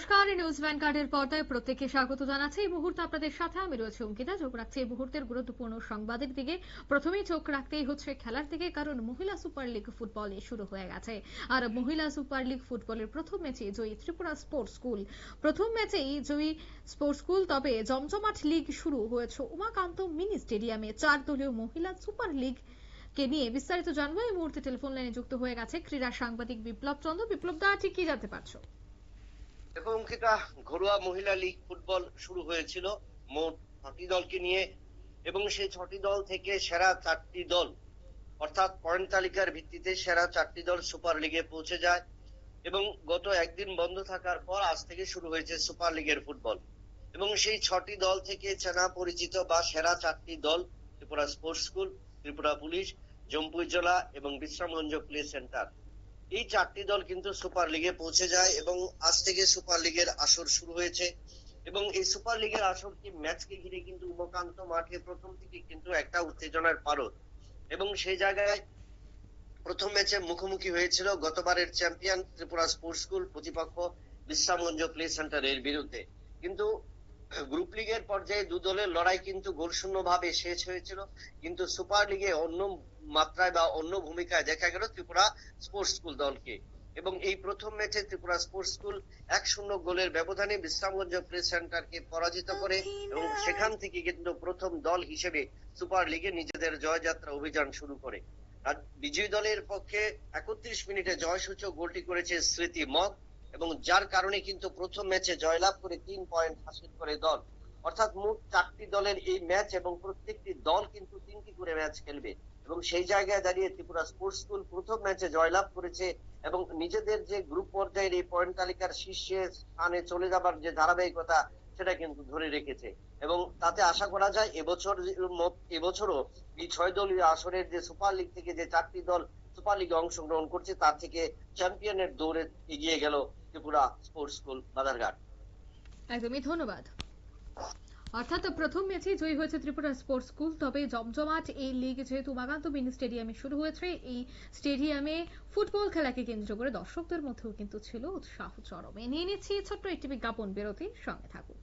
নমস্কার নিউজ ভ্যানগার্ডের পর্দায় প্রত্যেককে স্বাগত জানাচ্ছি। এই মুহূর্তে আপনাদের সাথে আমি রয়েছে অঙ্কিতা। চোখ রাখছি এই মুহূর্তের গুরুত্বপূর্ণ সংবাদের দিকে। প্রথমেই চোখ রাখতেই হচ্ছে খেলার দিকে, কারণ মহিলা সুপার লিগ ফুটবলে শুরু হয়ে গেছে। আর মহিলা সুপার লিগ ফুটবলের প্রথম ম্যাচে জয়ী ত্রিপুরা স্পোর্টস স্কুল। প্রথম ম্যাচেই জয়ী স্পোর্টস স্কুল, তবে জমজমাট লিগ শুরু হয়েছে উমাকান্ত মিনি স্টেডিয়ামে। চার দলীয় মহিলা সুপার লিগ কে নিয়ে বিস্তারিত জানব। এই মুহূর্তে টেলিফোন লাইনে যুক্ত হয়ে গেছে ক্রীড়া সাংবাদিক বিপ্লব চন্দ্র। বিপ্লব দা, ঠিক কি জানতে পারছ? দেখো অঙ্কিতা ঘরোয়া মহিলা লীগ ফুটবল শুরু হয়েছিল মোট ছটি দলকে নিয়ে। এবং সেই ছটি দল থেকে সেরা চারটি দল, অর্থাৎ পয়েন্ট তালিকার ভিত্তিতে সেরা চারটি দল সুপার লিগে পৌঁছে যায়। এবং গত একদিন বন্ধ থাকার পর আজ থেকে শুরু হয়েছে সুপার লিগের ফুটবল। এবং সেই ছটি দল থেকে চেনা, পরিচিত বা সেরা চারটি দল, Tripura sports school, Tripura police Jampui জেলা এবং বিশ্রামগঞ্জ প্লে সেন্টার। এই চারটি দল কিন্তু সুপার লিগে পৌঁছে যায় এবং আজ থেকে সুপার লিগের আসর শুরু হয়েছে। এবং এই সুপার লিগের আসরটি ম্যাচকে ঘিরে কিন্তু উমকান্ত মাঠে প্রথম থেকে কিন্তু একটা উত্তেজনার পারদ। এবং সেই জায়গায় প্রথম ম্যাচে মুখোমুখি হয়েছিল গতবারের চ্যাম্পিয়ন ত্রিপুরা স্পোর্টস স্কুল প্রতিপক্ষ বিশ্রামগঞ্জ প্লে সেন্টারের বিরুদ্ধে। কিন্তু গ্রুপ লিগের পর্যায়ে দু দলের লড়াই কিন্তু গোলশূন্য ভাবে শেষ হয়েছিল। কিন্তু সুপার লিগে অন্য মাত্রায় বা অন্য ভূমিকায় দেখা গেল ত্রিপুরা স্পোর্টস স্কুল দলকে। এবং এই প্রথম ম্যাচে ত্রিপুরা স্পোর্টস স্কুল এক শূন্য গোলের ব্যবধানে বিশ্রামগঞ্জ প্রেস সেন্টারকে পরাজিত করে এবং সেখান থেকে কিন্তু প্রথম দল হিসেবে সুপার লিগে নিজেদের জয়যাত্রা অভিযান শুরু করে। আর বিজয়ী দলের পক্ষে একত্রিশ মিনিটে জয়সূচক গোলটি করেছে স্মৃতি মগ। এবং যার কারণে কিন্তু প্রথম ম্যাচে জয়লাভ করে তিন পয়েন্ট হাসিল করে দল। অর্থাৎ মোট চারটি দলের এই ম্যাচ এবং প্রত্যেকটি দল কিন্তু তিনটি করে ম্যাচ খেলবে। এবং সেই জায়গায় দাঁড়িয়ে ত্রিপুরা স্পোর্টস স্কুল প্রথম ম্যাচে জয়লাভ করেছে এবং নিজেদের যে গ্রুপ পর্যায়ের এই পয়েন্ট তালিকার শীর্ষে স্থানে চলে যাবার যে ধারাবাহিকতা, সেটা কিন্তু ধরে রেখেছে। এবং তাতে আশা করা যায় এবছর এবছরও এই ছয় দলীয় আসরের যে সুপার লিগ থেকে যে চারটি দল সুপার লিগে অংশগ্রহণ করছে, তার থেকে চ্যাম্পিয়নের দৌড়ে এগিয়ে গেল ত্রিপুরা স্পোর্টস স্কুল, বাজারঘাট। একদমই ধন্যবাদ। অর্থাৎ প্রথম ম্যাচেই জয়ী হয়েছে ত্রিপুরা স্পোর্টস স্কুল, তবে জমজমাট এই লিগ যেহেতু উমাকান্ত মিনি স্টেডিয়ামে শুরু হয়েছে, এই স্টেডিয়ামে ফুটবল খেলাকে কেন্দ্র করে দর্শকদের মধ্যেও কিন্তু ছিল উৎসাহ চরমে। নিয়ে নিচ্ছি ছোট্ট একটি বিজ্ঞাপন বিরতি সঙ্গে থাকুন।